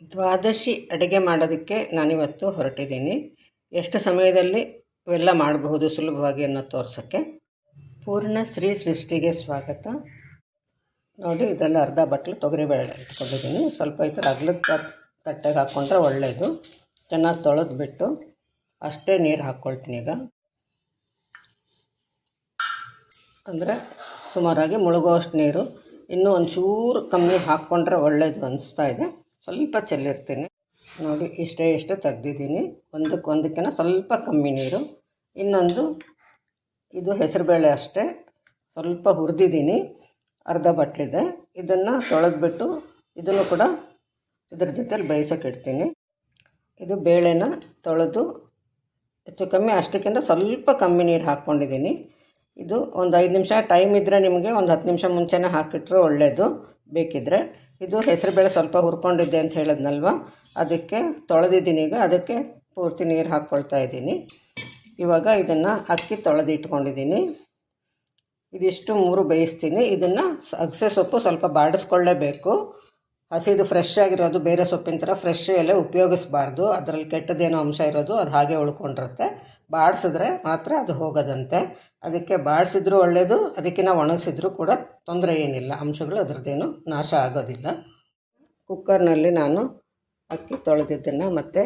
ದ್ವಾದಶಿ ಅಡುಗೆ ಮಾಡೋದಕ್ಕೆ ನಾನಿವತ್ತು ಹೊರಟಿದ್ದೀನಿ. ಎಷ್ಟು ಸಮಯದಲ್ಲಿ ಇವೆಲ್ಲ ಮಾಡಬಹುದು ಸುಲಭವಾಗಿ ಅನ್ನೋ ತೋರ್ಸೋಕ್ಕೆ. ಪೂರ್ಣ ಸ್ತ್ರೀ ಸೃಷ್ಟಿಗೆ ಸ್ವಾಗತ. ನೋಡಿ, ಇದೆಲ್ಲ ಅರ್ಧ ಬಟ್ಲು ತೊಗರಿಬೇಳೆ ಇಟ್ಕೊಂಡಿದ್ದೀನಿ. ಸ್ವಲ್ಪ ಈ ಥರ ಅಗ್ಲದ ತಟ್ಟೆಗೆ ಹಾಕ್ಕೊಂಡ್ರೆ ಒಳ್ಳೆಯದು ಚೆನ್ನಾಗಿ ತೊಳೆದ್ಬಿಟ್ಟು ಅಷ್ಟೇ ನೀರು ಹಾಕ್ಕೊಳ್ತೀನಿ ಈಗ. ಅಂದರೆ ಸುಮಾರಾಗಿ ಮುಳುಗೋಷ್ಟು ನೀರು. ಇನ್ನೂ ಒಂಚೂರು ಕಮ್ಮಿ ಹಾಕ್ಕೊಂಡ್ರೆ ಒಳ್ಳೇದು ಅನಿಸ್ತಾ ಇದೆ. ಸ್ವಲ್ಪ ಚೆಲ್ಲಿರ್ತೀನಿ. ನೋಡಿ, ಇಷ್ಟೇ ಇಷ್ಟು ತೆಗ್ದಿದ್ದೀನಿ. ಒಂದಕ್ಕೆ ಒಂದಕ್ಕಿಂತ ಸ್ವಲ್ಪ ಕಮ್ಮಿ ನೀರು. ಇನ್ನೊಂದು, ಇದು ಹೆಸರುಬೇಳೆ ಅಷ್ಟೇ. ಸ್ವಲ್ಪ ಹುರಿದಿದ್ದೀನಿ. ಅರ್ಧ ಬಟ್ಲಿದೆ. ಇದನ್ನು ತೊಳೆದ್ಬಿಟ್ಟು ಇದನ್ನು ಕೂಡ ಇದ್ರ ಜೊತೆಲಿ ಬೇಯಿಸೋಕೆ ಇಡ್ತೀನಿ. ಇದು ಬೇಳೆನ ತೊಳೆದು ಹೆಚ್ಚು ಕಮ್ಮಿ ಅಷ್ಟಕ್ಕಿಂತ ಸ್ವಲ್ಪ ಕಮ್ಮಿ ನೀರು ಹಾಕ್ಕೊಂಡಿದ್ದೀನಿ. ಇದು ಒಂದು ಐದು ನಿಮಿಷ ಟೈಮ್ ಇದ್ದರೆ ನಿಮಗೆ ಒಂದು ಹತ್ತು ನಿಮಿಷ ಮುಂಚೆನೇ ಹಾಕಿಟ್ರೆ ಒಳ್ಳೆಯದು ಬೇಕಿದ್ದರೆ ಇದು ಹೆಸರುಬೇಳೆ ಸ್ವಲ್ಪ ಹುರ್ಕೊಂಡಿದ್ದೆ ಅಂತ ಹೇಳಿದ್ನಲ್ವ? ಅದಕ್ಕೆ ತೊಳೆದಿದ್ದೀನಿ ಈಗ. ಅದಕ್ಕೆ ಪೂರ್ತಿ ನೀರು ಹಾಕ್ಕೊಳ್ತಾ ಇದ್ದೀನಿ. ಇವಾಗ ಇದನ್ನು ಅಕ್ಕಿ ತೊಳೆದಿಟ್ಕೊಂಡಿದ್ದೀನಿ ಇದಿಷ್ಟು ಮೂರು ಬೇಯಿಸ್ತೀನಿ. ಇದನ್ನು ಅಗಸೆ ಸೊಪ್ಪು ಸ್ವಲ್ಪ ಬಾಡಿಸ್ಕೊಳ್ಳೇಬೇಕು. ಹಸಿದು ಫ್ರೆಶ್ ಆಗಿರೋದು ಬೇರೆ ಸೊಪ್ಪಿನ ಥರ ಫ್ರೆಶ್ ಎಲೆ ಉಪಯೋಗಿಸ್ಬಾರ್ದು. ಅದರಲ್ಲಿ ಕೆಟ್ಟದೇನೋ ಅಂಶ ಇರೋದು ಅದು ಹಾಗೆ ಉಳ್ಕೊಂಡಿರುತ್ತೆ. ಬಾಡಿಸಿದ್ರೆ ಮಾತ್ರ ಅದು ಹೋಗೋದಂತೆ. ಅದಕ್ಕೆ ಬಾಡಿಸಿದ್ರೂ ಒಳ್ಳೆಯದು ಅದಕ್ಕಿಂತ ಒಣಗಿಸಿದ್ರೂ ಕೂಡ ತೊಂದರೆ ಏನಿಲ್ಲ. ಅಂಶಗಳು ಅದರದ್ದೇನು ನಾಶ ಆಗೋದಿಲ್ಲ. ಕುಕ್ಕರ್ನಲ್ಲಿ ನಾನು ಅಕ್ಕಿ ತೊಳೆದಿದ್ದನ್ನು ಮತ್ತು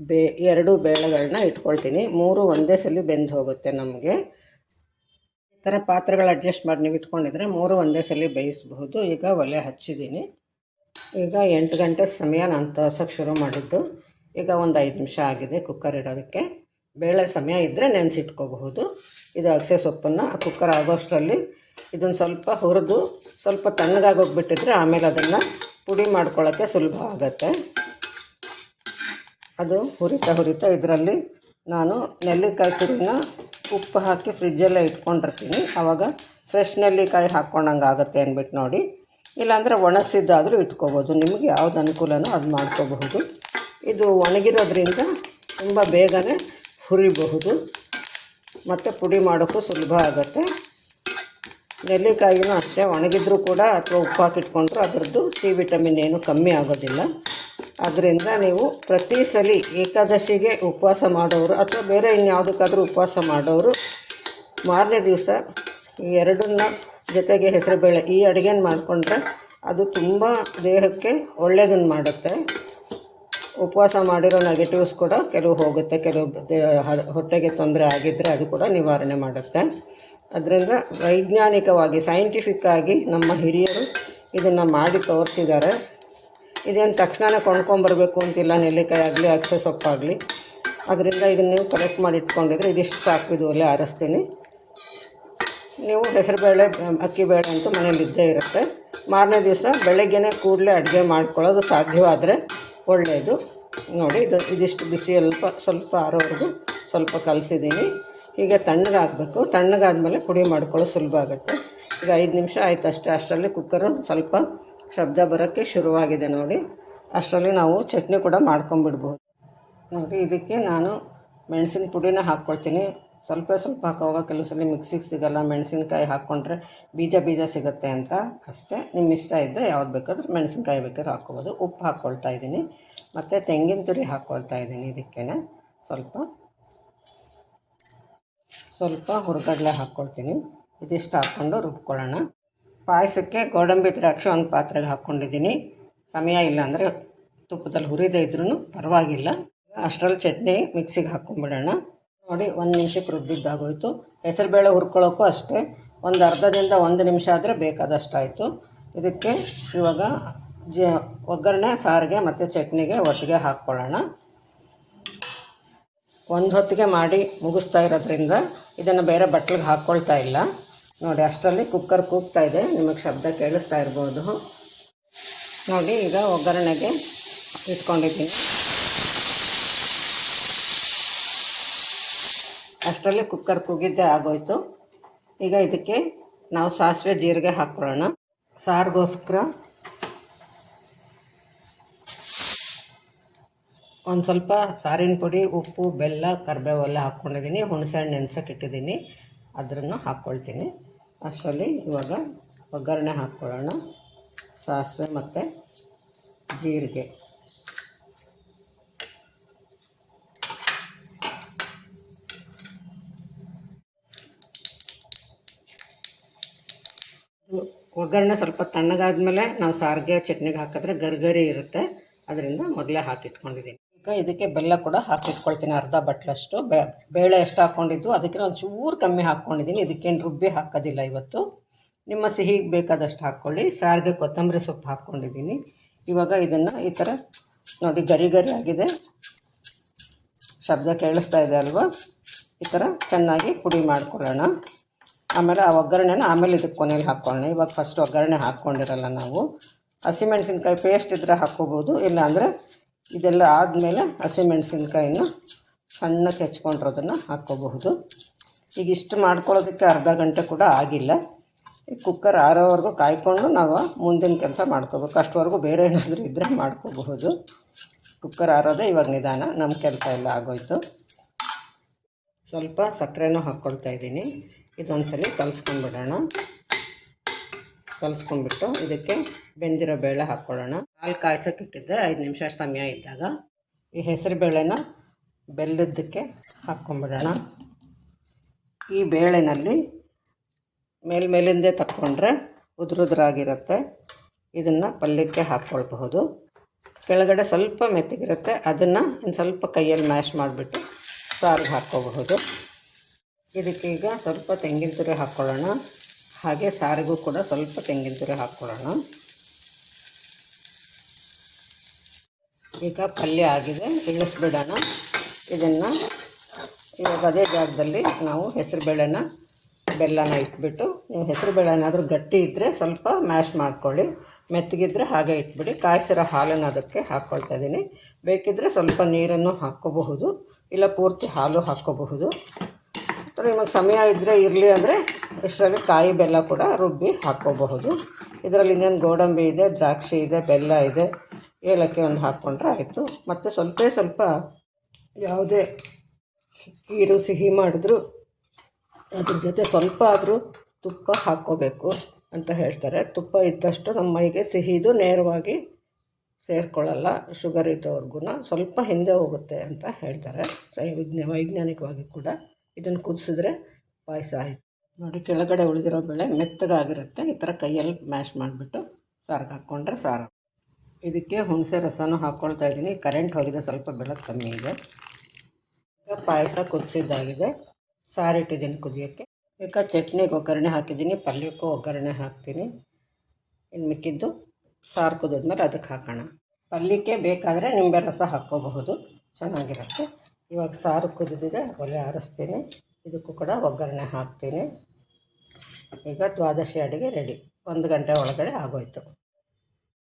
ಬೇ, ಎರಡು ಬೇಳೆಗಳನ್ನ ಇಟ್ಕೊಳ್ತೀನಿ. ಮೂರು ಒಂದೇ ಸಲ ಬೆಂದು ಹೋಗುತ್ತೆ ನಮಗೆ. ಈ ಥರ ಪಾತ್ರೆಗಳು ಅಡ್ಜಸ್ಟ್ ಮಾಡಿ ನೀವು ಇಟ್ಕೊಂಡಿದ್ರೆ ಮೂರು ಒಂದೇ ಸಲ ಬೇಯಿಸಬಹುದು. ಈಗ ಒಲೆ ಹಚ್ಚಿದ್ದೀನಿ. ಈಗ ಎಂಟು ಗಂಟೆ ಸಮಯ ನಾನು ತೋರ್ಸೋಕ್ಕೆ ಶುರು ಮಾಡಿದ್ದು. ಈಗ ಒಂದು ಐದು ನಿಮಿಷ ಆಗಿದೆ ಕುಕ್ಕರ್ ಇಡೋದಕ್ಕೆ. ಬೇಳೆ ಸಮಯ ಇದ್ದರೆ ನೆನೆಸಿಟ್ಕೋಬಹುದು. ಇದು ಅಗಸೆ ಸೊಪ್ಪನ್ನು ಕುಕ್ಕರ್ ಆಗೋಷ್ಟರಲ್ಲಿ ಇದನ್ನು ಸ್ವಲ್ಪ ಹುರಿದು ಸ್ವಲ್ಪ ತಣ್ಣಗಾಗೋಗ್ಬಿಟ್ಟಿದ್ರೆ ಆಮೇಲೆ ಅದನ್ನು ಪುಡಿ ಮಾಡ್ಕೊಳ್ಳೋಕ್ಕೆ ಸುಲಭ ಆಗುತ್ತೆ. ಅದು ಹುರಿತಾ ಹುರಿತಾ ಇದರಲ್ಲಿ ನಾನು ನೆಲ್ಲಿಕಾಯಿ ತುರಿನ ಉಪ್ಪು ಹಾಕಿ ಫ್ರಿಜ್ಜಲ್ಲೇ ಇಟ್ಕೊಂಡಿರ್ತೀನಿ. ಆವಾಗ ಫ್ರೆಶ್ ನೆಲ್ಲಿಕಾಯಿ ಹಾಕ್ಕೊಂಡಂಗೆ ಆಗುತ್ತೆ ಅಂದ್ಬಿಟ್ಟು ನೋಡಿ. ಇಲ್ಲಾಂದರೆ ಒಣಗಿಸಿದ್ದಾದರೂ ಇಟ್ಕೋಬೋದು ನಿಮಗೆ ಯಾವ್ದು ಅನುಕೂಲನೋ ಅದು ಮಾಡ್ಕೋಬಹುದು. ಇದು ಒಣಗಿರೋದ್ರಿಂದ ತುಂಬ ಬೇಗನೆ ಹುರಿಬಹುದು. ಮತ್ತು ಪುಡಿ ಮಾಡೋಕ್ಕೂ ಸುಲಭ ಆಗುತ್ತೆ. ನೆಲ್ಲಿಕಾಯಿನೂ ಅಷ್ಟೇ, ಒಣಗಿದ್ರೂ ಕೂಡ ಅಥವಾ ಉಪ್ಪು ಹಾಕಿಟ್ಕೊಂಡ್ರು ಅದರದ್ದು ಸಿ ವಿಟಮಿನ್ ಏನು ಕಮ್ಮಿ ಆಗೋದಿಲ್ಲ. ಅದರಿಂದ ನೀವು ಪ್ರತಿ ಸಲ ಏಕಾದಶಿಗೆ ಉಪವಾಸ ಮಾಡೋರು ಅಥವಾ ಬೇರೆ ಇನ್ಯಾವುದಕ್ಕಾದರೂ ಉಪವಾಸ ಮಾಡೋರು, ಮಾರನೇ ದಿವಸ ಈ ಎರಡನ್ನ ಜೊತೆಗೆ ಹೆಸರುಬೇಳೆ ಈ ಅಡುಗೆನ ಮಾಡಿಕೊಂಡ್ರೆ ಅದು ತುಂಬ ದೇಹಕ್ಕೆ ಒಳ್ಳೆಯದನ್ನು ಮಾಡುತ್ತೆ. ಉಪವಾಸ ಮಾಡಿರೋ ನೆಗೆಟಿವ್ಸ್ ಕೂಡ ಕೆಲವು ಹೋಗುತ್ತೆ. ಕೆಲವು ಹೊಟ್ಟೆಗೆ ತೊಂದರೆ ಆಗಿದ್ದರೆ ಅದು ಕೂಡ ನಿವಾರಣೆ ಮಾಡುತ್ತೆ. ಅದರಿಂದ ವೈಜ್ಞಾನಿಕವಾಗಿ ಸೈಂಟಿಫಿಕ್ ಆಗಿ ನಮ್ಮ ಹಿರಿಯರು ಇದನ್ನು ಮಾಡಿ ತೋರಿಸಿದ್ದಾರೆ. ಇದೇನು ತಕ್ಷಣವೇ ಕೊಂಡ್ಕೊಂಬರ್ಬೇಕು ಅಂತಿಲ್ಲ, ನೆಲ್ಲಿಕಾಯಿ ಆಗಲಿ ಅಕ್ಷ ಸೊಪ್ಪಾಗಲಿ. ಅದರಿಂದ ಇದನ್ನು ನೀವು ಕಲೆಕ್ಟ್ ಮಾಡಿ ಇಟ್ಕೊಂಡಿದ್ರೆ ಇದಿಷ್ಟು ಸಾಕು, ಇದು ಒಲೆ ಆರಿಸ್ತೀನಿ ನೀವು ಹೆಸರುಬೇಳೆ ಅಕ್ಕಿಬೇಳೆ ಅಂತೂ ಮನೇಲಿ ಇದ್ದೇ ಇರುತ್ತೆ. ಮಾರನೇ ದಿವಸ ಬೆಳಗ್ಗೆನೇ ಕೂಡಲೇ ಅಡುಗೆ ಮಾಡ್ಕೊಳ್ಳೋದು ಸಾಧ್ಯವಾದರೆ ಒಳ್ಳೆಯದು ನೋಡಿ, ಇದು ಇದಿಷ್ಟು ಬಿಸಿ ಸ್ವಲ್ಪ ಸ್ವಲ್ಪ ಆರೋವರೆಗೂ ಸ್ವಲ್ಪ ಕಲಸಿದ್ದೀನಿ. ಈಗ ತಣ್ಣಗಾಗಬೇಕು ತಣ್ಣಗಾದ್ಮೇಲೆ ಪುಡಿ ಮಾಡ್ಕೊಳ್ಳೋದು ಸುಲಭ ಆಗುತ್ತೆ. ಈಗ ಐದು ನಿಮಿಷ ಆಯ್ತು ಅಷ್ಟೇ. ಅಷ್ಟರಲ್ಲಿ ಕುಕ್ಕರು ಸ್ವಲ್ಪ ಶಬ್ದ ಬರೋಕ್ಕೆ ಶುರುವಾಗಿದೆ ನೋಡಿ. ಅಷ್ಟರಲ್ಲಿ ನಾವು ಚಟ್ನಿ ಕೂಡ ಮಾಡ್ಕೊಂಬಿಡ್ಬೋದು. ನೋಡಿ, ಇದಕ್ಕೆ ನಾನು ಮೆಣಸಿನ ಪುಡಿನ ಹಾಕ್ಕೊಳ್ತೀನಿ. ಸ್ವಲ್ಪ ಸ್ವಲ್ಪ ಹಾಕೋವಾಗ ಕೆಲವು ಸಲ ಮಿಕ್ಸಿಗೆ ಸಿಗೋಲ್ಲ, ಮೆಣಸಿನ್ಕಾಯಿ ಹಾಕ್ಕೊಂಡ್ರೆ ಬೀಜ ಬೀಜ ಸಿಗುತ್ತೆ ಅಂತ ಅಷ್ಟೇ. ನಿಮ್ಮ ಇಷ್ಟ ಇದ್ದರೆ ಯಾವ್ದು ಬೇಕಾದರೂ ಮೆಣಸಿನ್ಕಾಯಿ ಬೇಕಾದ್ರೆ ಹಾಕ್ಕೊಬೋದು. ಉಪ್ಪು ಹಾಕ್ಕೊಳ್ತಾ ಇದ್ದೀನಿ. ಮತ್ತು ತೆಂಗಿನ ತುರಿ ಹಾಕ್ಕೊಳ್ತಾ ಇದ್ದೀನಿ ಇದಕ್ಕೆ ಸ್ವಲ್ಪ ಸ್ವಲ್ಪ ಹುರ್ಗಡ್ಲೆ ಹಾಕ್ಕೊಳ್ತೀನಿ. ಇದಿಷ್ಟು ಹಾಕ್ಕೊಂಡು ರುಬ್ಕೊಳ್ಳೋಣ. ಪಾಯಸಕ್ಕೆ ಗೋಡಂಬಿ ದ್ರಾಕ್ಷಿ ಒಂದು ಪಾತ್ರೆಗೆ ಹಾಕ್ಕೊಂಡಿದ್ದೀನಿ. ಸಮಯ ಇಲ್ಲ ಅಂದರೆ ತುಪ್ಪದಲ್ಲಿ ಹುರಿದೇ ಇದ್ರೂ ಪರವಾಗಿಲ್ಲ. ಅಷ್ಟರಲ್ಲಿ ಚಟ್ನಿ ಮಿಕ್ಸಿಗೆ ಹಾಕ್ಕೊಂಬಿಡೋಣ ನೋಡಿ, ಒಂದು ನಿಮಿಷಕ್ಕೆ ರುಬ್ಬಿದ್ದಾಗೋಯ್ತು. ಹೆಸರುಬೇಳೆ ಹುರ್ಕೊಳ್ಳೋಕ್ಕೂ ಅಷ್ಟೇ. ಒಂದು ಅರ್ಧದಿಂದ ಒಂದು ನಿಮಿಷ ಆದರೆ ಬೇಕಾದಷ್ಟಾಯಿತು. ಇದಕ್ಕೆ ಇವಾಗ ಜ, ಒಗ್ಗರಣೆ, ಸಾರಿಗೆ ಮತ್ತು ಚಟ್ನಿಗೆ ಒಟ್ಟಿಗೆ ಹಾಕ್ಕೊಳ್ಳೋಣ. ಒಂದು ಹೊತ್ತಿಗೆ ಮಾಡಿ ಮುಗಿಸ್ತಾ ಇರೋದ್ರಿಂದ ಇದನ್ನು ಬೇರೆ ಬಟ್ಟಲಿಗೆ ಹಾಕ್ಕೊಳ್ತಾ ಇಲ್ಲ. ನೋಡಿ, ಅಷ್ಟರಲ್ಲಿ ಕುಕ್ಕರ್ ಕೂಗ್ತಾ ಇದೆ. ನಿಮಗೆ ಶಬ್ದ ಕೇಳಿಸ್ತಾ ಇರ್ಬೋದು. ನೋಡಿ, ಈಗ ಒಗ್ಗರಣೆಗೆ ಇಟ್ಕೊಂಡಿದ್ದೀನಿ. ಅಷ್ಟರಲ್ಲಿ ಕುಕ್ಕರ್ ಕುಗಿದ್ದೆ ಆಗೋಯ್ತು. ಈಗ ಇದಕ್ಕೆ ನಾವು ಸಾಸಿವೆ ಜೀರಿಗೆ ಹಾಕ್ಕೊಳ್ಳೋಣ. ಸಾರಿಗೋಸ್ಕರ ಒಂದು ಸ್ವಲ್ಪ ಸಾರಿನ ಪುಡಿ, ಉಪ್ಪು, ಬೆಲ್ಲ, ಕರಿಬೇವೆಲ್ಲ ಹಾಕ್ಕೊಂಡಿದ್ದೀನಿ. ಹುಣಸೆಹಣ್ಣು ನೆನ್ಸೋಕೆ ಇಟ್ಟಿದ್ದೀನಿ. ಅದನ್ನು ಹಾಕ್ಕೊಳ್ತೀನಿ. ಅಷ್ಟರಲ್ಲಿ ಇವಾಗ ಒಗ್ಗರಣೆ ಹಾಕ್ಕೊಳ್ಳೋಣ. ಸಾಸಿವೆ ಮತ್ತು ಜೀರಿಗೆ. ಒಗ್ಗರಣೆ ಸ್ವಲ್ಪ ತಣ್ಣಗಾದ್ಮೇಲೆ ನಾವು ಸಾರಿಗೆ ಚಟ್ನಿಗೆ ಹಾಕಿದ್ರೆ ಗರ್ಗರಿ ಇರುತ್ತೆ. ಅದರಿಂದ ಮೊದಲೇ ಹಾಕಿಟ್ಕೊಂಡಿದ್ದೀನಿ. ಈಗ ಇದಕ್ಕೆ ಬೆಲ್ಲ ಕೂಡ ಹಾಕಿಟ್ಕೊಳ್ತೀನಿ, ಅರ್ಧ ಬಟ್ಲಷ್ಟು. ಬೇಳೆ ಎಷ್ಟು ಹಾಕ್ಕೊಂಡಿದ್ದು ಅದಕ್ಕೆ ಒಂದು ಚೂರು ಕಮ್ಮಿ ಹಾಕ್ಕೊಂಡಿದ್ದೀನಿ. ಇದಕ್ಕೇನು ರುಬ್ಬಿ ಹಾಕೋದಿಲ್ಲ ಇವತ್ತು. ನಿಮ್ಮ ಸಿಹಿಗೆ ಬೇಕಾದಷ್ಟು ಹಾಕ್ಕೊಳ್ಳಿ. ಸಾರಿಗೆ ಕೊತ್ತಂಬರಿ ಸೊಪ್ಪು ಹಾಕ್ಕೊಂಡಿದ್ದೀನಿ. ಇವಾಗ ಇದನ್ನು ಈ ಥರ ನೋಡಿ, ಗರಿ ಗರಿ ಆಗಿದೆ. ಶಬ್ದ ಕೇಳಿಸ್ತಾ ಇದೆ ಅಲ್ವಾ? ಈ ಥರ ಚೆನ್ನಾಗಿ ಪುಡಿ ಮಾಡ್ಕೊಳ್ಳೋಣ. ಆಮೇಲೆ ಆ ಒಗ್ಗರಣೆನ ಆಮೇಲೆ ಇದಕ್ಕೆ ಕೊನೆಯಲ್ಲಿ ಹಾಕ್ಕೊಳ್ಳೋಣ. ಇವಾಗ ಫಸ್ಟ್ ಒಗ್ಗರಣೆ ಹಾಕ್ಕೊಂಡಿರಲ್ಲ ನಾವು. ಹಸಿಮೆಣಸಿನ್ಕಾಯಿ ಪೇಸ್ಟ್ ಇದ್ದರೆ ಹಾಕ್ಕೋಬೋದು. ಇಲ್ಲಾಂದರೆ ಇದೆಲ್ಲ ಆದಮೇಲೆ ಹಸಿಮೆಣಸಿನ್ಕಾಯಿನ ಸಣ್ಣಕ್ಕೆ ಹೆಚ್ಕೊಂಡಿರೋದನ್ನು ಹಾಕ್ಕೋಬಹುದು. ಈಗ ಇಷ್ಟು ಮಾಡ್ಕೊಳ್ಳೋದಕ್ಕೆ ಅರ್ಧ ಗಂಟೆ ಕೂಡ ಆಗಿಲ್ಲ. ಈ ಕುಕ್ಕರ್ ಆರೋವರೆಗೂ ಕಾಯ್ಕೊಂಡು ನಾವು ಮುಂದಿನ ಕೆಲಸ ಮಾಡ್ಕೋಬೇಕು. ಅಷ್ಟವರೆಗೂ ಬೇರೆ ಏನಾದರೂ ಇದ್ದರೆ ಮಾಡ್ಕೋಬಹುದು. ಕುಕ್ಕರ್ ಆರೋದೇ ಇವಾಗ ನಿಧಾನ. ನಮ್ಮ ಕೆಲಸ ಎಲ್ಲ ಆಗೋಯ್ತು. ಸ್ವಲ್ಪ ಸಕ್ಕರೆನೂ ಹಾಕ್ಕೊಳ್ತಾ ಇದ್ದೀನಿ. ಇದೊಂದ್ಸಲಿ ಕಲಿಸ್ಕೊಂಡ್ಬಿಡೋಣ. ಕಲಿಸ್ಕೊಂಡ್ಬಿಟ್ಟು ಇದಕ್ಕೆ ಬೆಂದಿರೋ ಬೇಳೆ ಹಾಕ್ಕೊಳ್ಳೋಣ. ಹಾಲು ಕಾಯ್ಸೋಕೆ ಇಟ್ಟಿದ್ದೆ ಐದು ನಿಮಿಷ ಸಮಯ ಇದ್ದಾಗ ಈ ಹೆಸರು ಬೇಳೆನ ಬೆಲ್ಲದಕ್ಕೆ ಹಾಕ್ಕೊಂಬಿಡೋಣ ಈ ಬೇಳೆನಲ್ಲಿ ಮೇಲ್ಮೇಲಿಂದೇ ತಕ್ಕೊಂಡ್ರೆ ಉದುರುದ್ರಾಗಿರುತ್ತೆ. ಇದನ್ನು ಪಲ್ಯಕ್ಕೆ ಹಾಕ್ಕೊಳ್ಬಹುದು. ಕೆಳಗಡೆ ಸ್ವಲ್ಪ ಮೆತ್ತಗಿರುತ್ತೆ. ಅದನ್ನು ಇನ್ನು ಸ್ವಲ್ಪ ಕೈಯಲ್ಲಿ ಮ್ಯಾಶ್ ಮಾಡಿಬಿಟ್ಟು ಸಾರಿಗೆ ಹಾಕ್ಕೋಬಹುದು ಇದಕ್ಕೀಗ ಸ್ವಲ್ಪ ತೆಂಗಿನ ತುರಿ ಹಾಕ್ಕೊಳ್ಳೋಣ. ಹಾಗೆ ಸಾರಿಗೂ ಕೂಡ ಸ್ವಲ್ಪ ತೆಂಗಿನ ತುರಿ ಹಾಕ್ಕೊಳ್ಳೋಣ. ಈಗ ಪಲ್ಯ ಆಗಿದೆ ಇಳಿಸ್ಬಿಡೋಣ ಇದನ್ನು ಇವಾಗ ಅದೇ ಜಾಗದಲ್ಲಿ ನಾವು ಹೆಸರುಬೇಳೆನ ಬೆಲ್ಲನ ಇಟ್ಬಿಟ್ಟು, ನೀವು ಹೆಸರುಬೇಳೆ ಏನಾದರೂ ಗಟ್ಟಿ ಇದ್ದರೆ ಸ್ವಲ್ಪ ಮ್ಯಾಶ್ ಮಾಡ್ಕೊಳ್ಳಿ. ಮೆತ್ತಗಿದ್ರೆ ಹಾಗೆ ಇಟ್ಬಿಡಿ. ಕಾಯಿಸಿರೋ ಹಾಲನ್ನು ಅದಕ್ಕೆ ಹಾಕ್ಕೊಳ್ತಾ ಇದ್ದೀನಿ. ಬೇಕಿದ್ದರೆ ಸ್ವಲ್ಪ ನೀರನ್ನು ಹಾಕ್ಕೋಬಹುದು. ಇಲ್ಲ ಪೂರ್ತಿ ಹಾಲು ಹಾಕ್ಕೋಬಹುದು. ನಿಮಗೆ ಸಮಯ ಇದ್ದರೆ ಇರಲಿ ಅಂದರೆ ಇಷ್ಟರಲ್ಲಿ ಕಾಯಿ ಬೆಲ್ಲ ಕೂಡ ರುಬ್ಬಿ ಹಾಕ್ಕೋಬಹುದು. ಇದರಲ್ಲಿ ಇನ್ನೇನು ಗೋಡಂಬಿ ಇದೆ, ದ್ರಾಕ್ಷಿ ಇದೆ, ಬೆಲ್ಲ ಇದೆ, ಏಲಕ್ಕಿ ಒಂದು ಹಾಕ್ಕೊಂಡ್ರೆ ಆಯಿತು. ಮತ್ತು ಸ್ವಲ್ಪ ಸ್ವಲ್ಪ ಯಾವುದೇ ಕೀರು, ಸಿಹಿ ಮಾಡಿದ್ರು ಅದ್ರ ಜೊತೆ ಸ್ವಲ್ಪ ಆದರೂ ತುಪ್ಪ ಹಾಕ್ಕೋಬೇಕು ಅಂತ ಹೇಳ್ತಾರೆ. ತುಪ್ಪ ಇದ್ದಷ್ಟು ನಮ್ಮ ಮೈಗೆ ಸಿಹಿದು ನೇರವಾಗಿ ಸೇರಿಕೊಳ್ಳಲ್ಲ, ಶುಗರ್ ಇದ್ದವ್ರಿಗೂ ಸ್ವಲ್ಪ ಹಿಂದೆ ಹೋಗುತ್ತೆ ಅಂತ ಹೇಳ್ತಾರೆ. ವೈಜ್ಞಾನಿಕವಾಗಿ ಕೂಡ. ಇದನ್ನು ಕುದಿಸಿದ್ರೆ ಪಾಯಸ ಆಯಿತು. ನೋಡಿ, ಕೆಳಗಡೆ ಉಳಿದಿರೋ ಬೆಳೆ ಮೆತ್ತಗಾಗಿರುತ್ತೆ. ಈ ಥರ ಕೈಯಲ್ಲಿ ಮ್ಯಾಶ್ ಮಾಡಿಬಿಟ್ಟು ಸಾರಿಗೆ ಹಾಕ್ಕೊಂಡ್ರೆ ಸಾರು. ಇದಕ್ಕೆ ಹುಣಸೆ ರಸನೂ ಹಾಕ್ಕೊಳ್ತಾ ಇದ್ದೀನಿ. ಕರೆಂಟ್ ಹೋಗಿದೆ, ಸ್ವಲ್ಪ ಬೆಳಕು ಕಮ್ಮಿ ಇದೆ. ಈಗ ಪಾಯಸ ಕುದಿಸಿದ್ದಾಗಿದೆ. ಸಾರಿಟ್ಟಿದ್ದೀನಿ ಕುದಿಯೋಕ್ಕೆ. ಈಗ ಚಟ್ನಿಗೆ ಒಗ್ಗರಣೆ ಹಾಕಿದ್ದೀನಿ. ಪಲ್ಯಕ್ಕೂ ಒಗ್ಗರಣೆ ಹಾಕ್ತೀನಿ. ಇನ್ನು ಮಿಕ್ಕಿದ್ದು ಸಾರು ಕುದಿದ್ಮೇಲೆ ಅದಕ್ಕೆ ಹಾಕೋಣ. ಪಲ್ಯಕ್ಕೆ ಬೇಕಾದರೆ ನಿಂಬೆ ರಸ ಹಾಕ್ಕೋಬಹುದು. ಚೆನ್ನಾಗಿರುತ್ತೆ. ಇವಾಗ ಸಾರು ಕುದಿದಿದೆ, ಒಲೆ ಆರಿಸ್ತೀನಿ. ಇದಕ್ಕೂ ಕೂಡ ಒಗ್ಗರಣೆ ಹಾಕ್ತೀನಿ. ಈಗ ದ್ವಾದಶಿ ಅಡುಗೆ ರೆಡಿ. ಒಂದು ಗಂಟೆ ಒಳಗಡೆ ಆಗೋಯ್ತು.